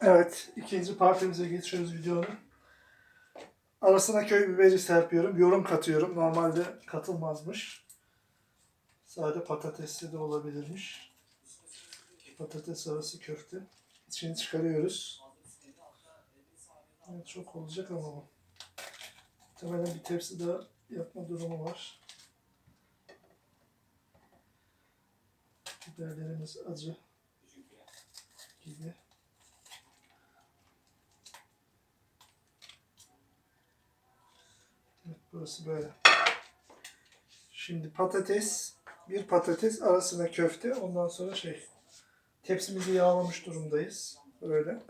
Evet, ikinci partimize geçiyoruz videonun. Arasına köy biberi serpiyorum, yorum katıyorum. Normalde katılmazmış. Sadece patatesli de olabilirmiş. Patates arası köfte. İçini çıkarıyoruz. Evet, çok olacak ama bu. Muhtemelen bir tepsi daha yapma durumu var. Biberlerimiz acı gibi. Evet, burası böyle. Şimdi patates, bir patates arasına köfte, ondan sonra şey, tepsimizi yağlamış durumdayız. Böyle.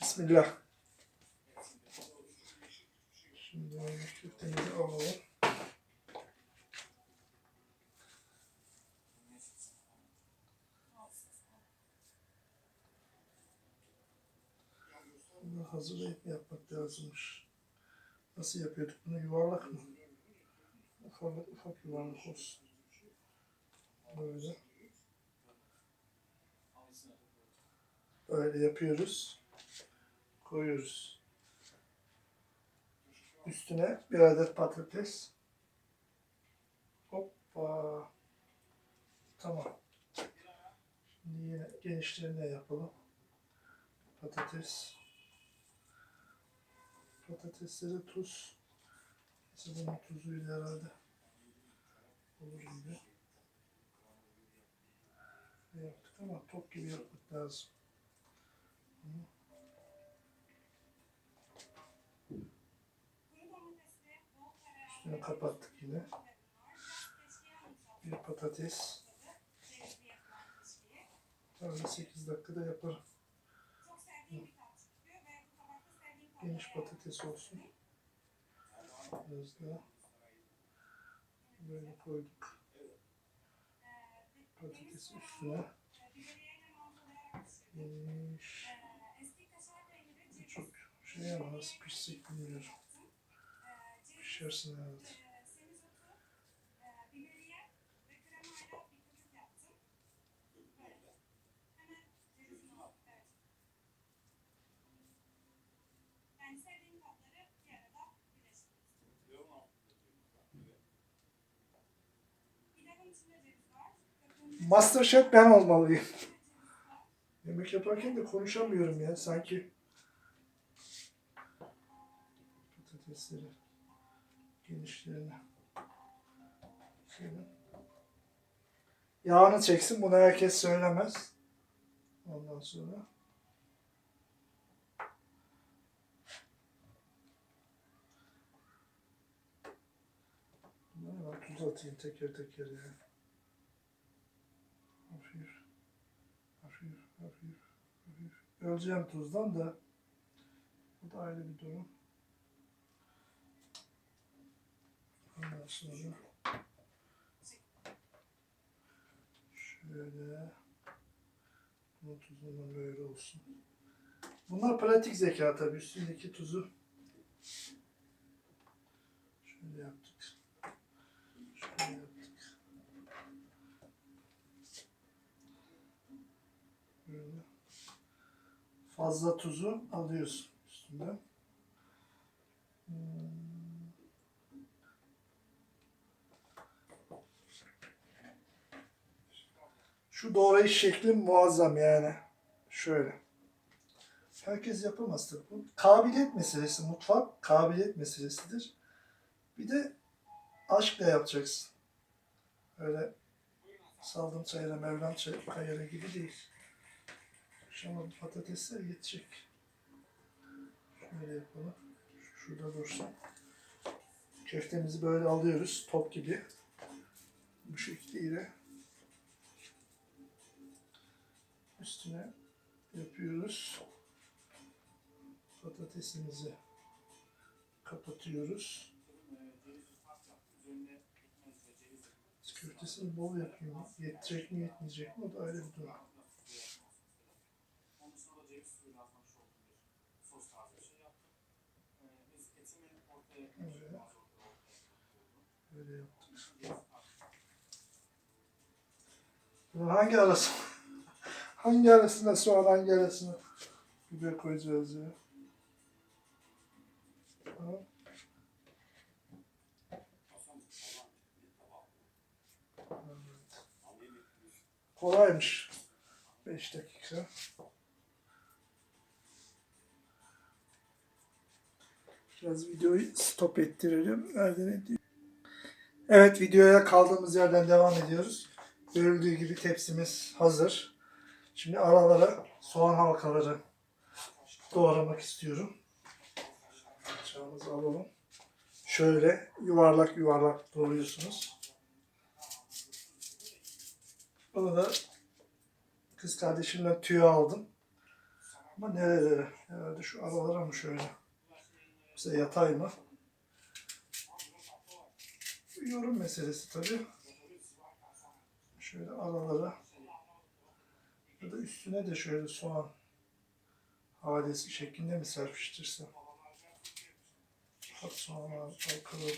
Bismillah. Şimdi köftemizi alalım. Bunu hazırlayıp yapmak lazımmış. Nasıl yapıyorduk bunu? Yuvarlak mı? Ufak ufak yuvarlak olsun. Böyle. Böyle yapıyoruz. Koyuyoruz. Üstüne bir adet patates. Hoppa. Tamam. Şimdi yine genişlerine yapalım. Patates. Patateslere tuz. Mesela bunun tuzuyla herhalde olur gibi. Ne yaptık ama top gibi yapmak lazım. Hı. Üstünü kapattık yine. Bir patates. Öyle 8 dakikada yaparım. Geniş patates olsun. Biraz daha böyle koyduk. Patatesi üstüne. Geniş. Çok şey ama nasıl pişecek bilmiyorum. Pişersin herhalde. Masterchef ben olmalıyım. Yemek yaparken de konuşamıyorum ya sanki. Patatesleri genişlerine. Şöyle. Yağını çeksin bunu herkes söylemez. Ondan sonra. Ben tuz atayım teker teker ya. Hafif, hafif, hafif, hafif. Öleceğim tuzdan da. Bu da ayrı bir durum. Ondan sonra şöyle bu tuzundan böyle olsun. Bunlar pratik zeka tabii. Üstündeki tuzu şöyle yaptık. Şöyle yaptık. Böyle. Fazla tuzu alıyorsun üstünden. Hmm. Şu doğrayış şekli muazzam yani. Şöyle. Herkes yapamaz tabii. Bu kabiliyet meselesi. Mutfak kabiliyet meselesidir. Bir de aşkla yapacaksın. Öyle saldım çayıra, mevlam çay- kayıra gibi değil. Ama bu patatesler yetecek. Şöyle yapalım. Şurada dursun. Köftemizi böyle alıyoruz. Top gibi. Bu şekliyle. Üstüne yapıyoruz. Patatesimizi kapatıyoruz. Köftesini bol yapayım. Yetecek mi yetmeyecek mi o da ayrı bir durum. Onun sonra ceviz suyuyla atmış olduğum bir sos tarzı bir şey yaptım. Ee, Böyle yaptık. Hangi arası Hangi arasına soğan hangi arasına biber koyacağız ya. Evet. Kolaymış. 5 dakika. Biraz videoyu stop ettirelim. Nereden ediyor? Evet videoya kaldığımız yerden devam ediyoruz. Görüldüğü gibi tepsimiz hazır. Şimdi aralara soğan halkaları doğramak istiyorum. Bıçağımızı alalım. Şöyle yuvarlak yuvarlak doğruyorsunuz. Bunu da kız kardeşimden tüyo aldım. Ama nerelere? Herhalde şu aralara mı şöyle? Bize yatay mı? Yorum meselesi tabii. Şöyle aralara ya da üstüne de şöyle soğan halesi şeklinde mi serpiştirsem? Pat soğan halkaları.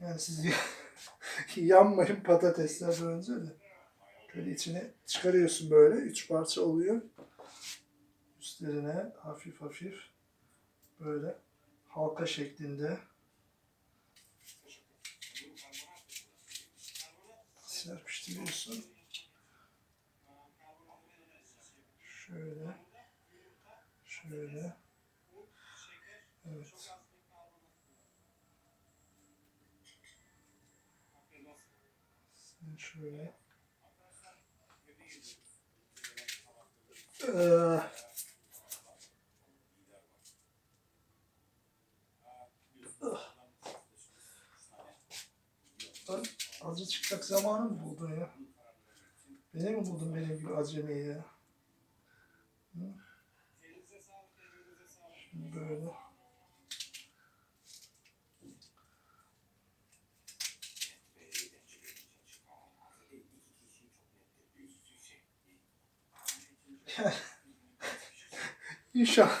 Yani siz yanmayın patatesler önce de. Böyle içine çıkarıyorsun böyle. Üç parça oluyor. Üstlerine hafif hafif böyle halka şeklinde serpiştiriyorsun. Şöyle. Şöyle. Evet. Sen şöyle. Ee, acı çıkacak zamanı mı buldun ya? Beni mi buldun benim gibi acemiyi ya? Hı? Şimdi böyle. İnşallah,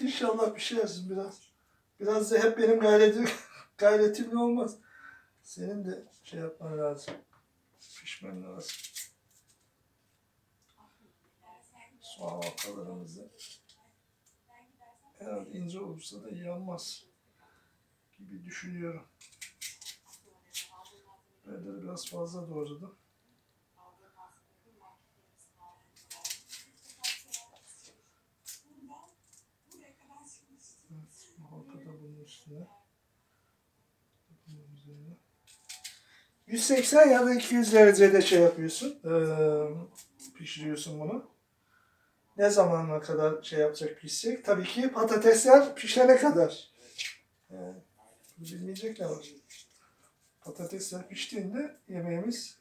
inşallah bir şey yazsın biraz. Biraz da hep benim gayretim, gayretimle olmaz. Senin de şey yapman lazım. Pişmen lazım. Soğan halkalarımızı herhalde ince olursa da yanmaz gibi düşünüyorum. De biraz fazla doğradım. Evet, bu halka da bunun üstüne. Bunun üzerine. 180 ya da 200 derecede şey yapıyorsun. eee, pişiriyorsun bunu. Ne zamana kadar şey yapacak pişecek? Tabii ki patatesler pişene kadar. Yani, bilmeyecek ne var? Patatesler piştiğinde yemeğimiz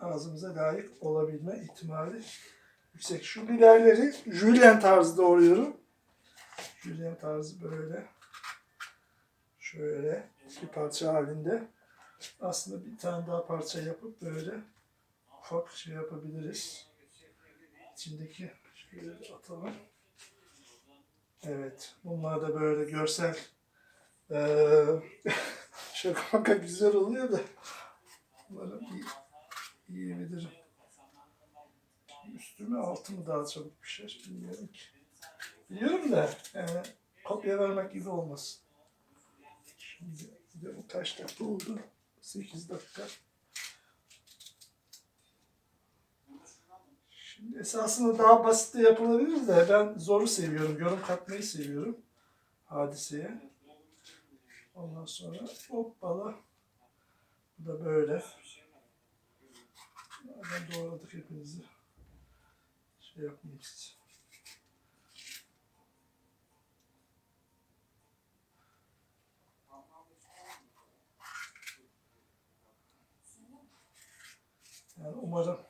ağzımıza layık olabilme ihtimali yüksek. Şu biberleri jülyen tarzı doğruyorum. Jülyen tarzı böyle. Şöyle iki parça halinde. Aslında bir tane daha parça yapıp böyle ufak şey yapabiliriz. İçindeki şöyle atalım. Evet. Bunlar da böyle görsel eee şaka güzel oluyor da bunları iyi, yiyebilirim. Üstü mü altı mı daha çabuk pişer bilmiyorum ki. Biliyorum da yani kopya vermek gibi olmasın. Şimdi bir de bu kaç dakika oldu? 8 dakika. Şimdi esasında daha basit de yapılabilir de ben zoru seviyorum. Yorum katmayı seviyorum hadiseye. Ondan sonra hoppala. Bu da böyle. Nereden doğradık hepinizi. Şey yapmayayım size. Yani umarım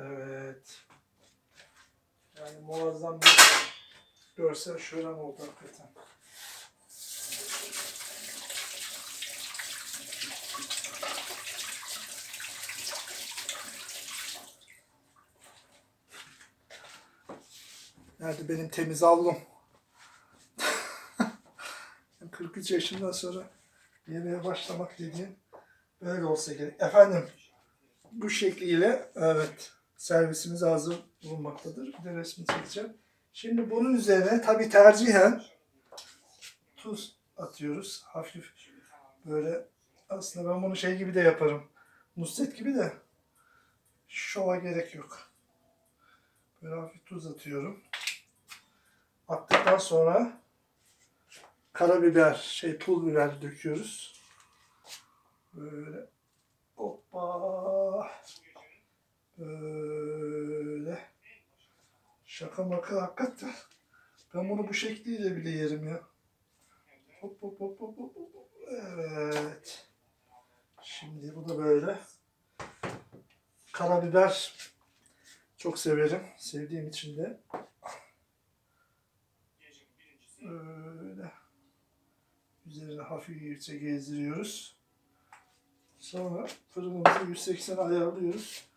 Evet. Yani muazzam bir görsel şölen oldu hakikaten. Nerede benim temiz avlum? 43 yaşından sonra yemeğe başlamak dediğin Böyle olsa gerek. Efendim bu şekliyle evet servisimiz hazır bulunmaktadır. Bir de resmi çekeceğim. Şimdi bunun üzerine tabi tercihen tuz atıyoruz. Hafif böyle aslında ben bunu şey gibi de yaparım. Nusret gibi de şova gerek yok. Böyle hafif tuz atıyorum. Attıktan sonra karabiber, şey pul biber döküyoruz. Böyle hoppa böyle şaka maka hakikaten ben bunu bu şekliyle bile yerim ya. Hop hop hop hop hop. Evet. Şimdi bu da böyle. Karabiber çok severim. Sevdiğim için de böyle üzerine hafifçe gezdiriyoruz. Sonra fırınımızı 180 ayarlıyoruz.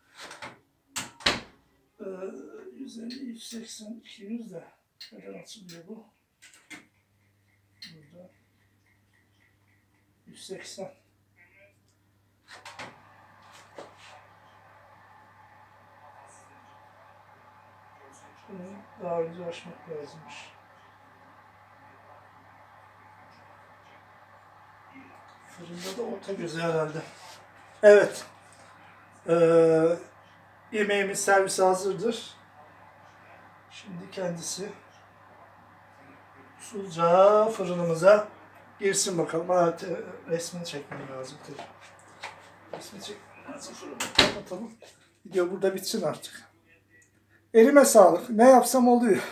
Ee, 150, 180, 200 de neden açılıyor bu? Burada 180 Bunu daha önce açmak lazımmış. Fırında da orta gözü herhalde. Evet. Ee, yemeğimiz servise hazırdır. Şimdi kendisi usulca fırınımıza girsin bakalım. Ha, te- resmini çekmem lazım tabii. Resmini çekmem lazım. Kapatalım. Video burada bitsin artık. Elime sağlık. Ne yapsam oluyor.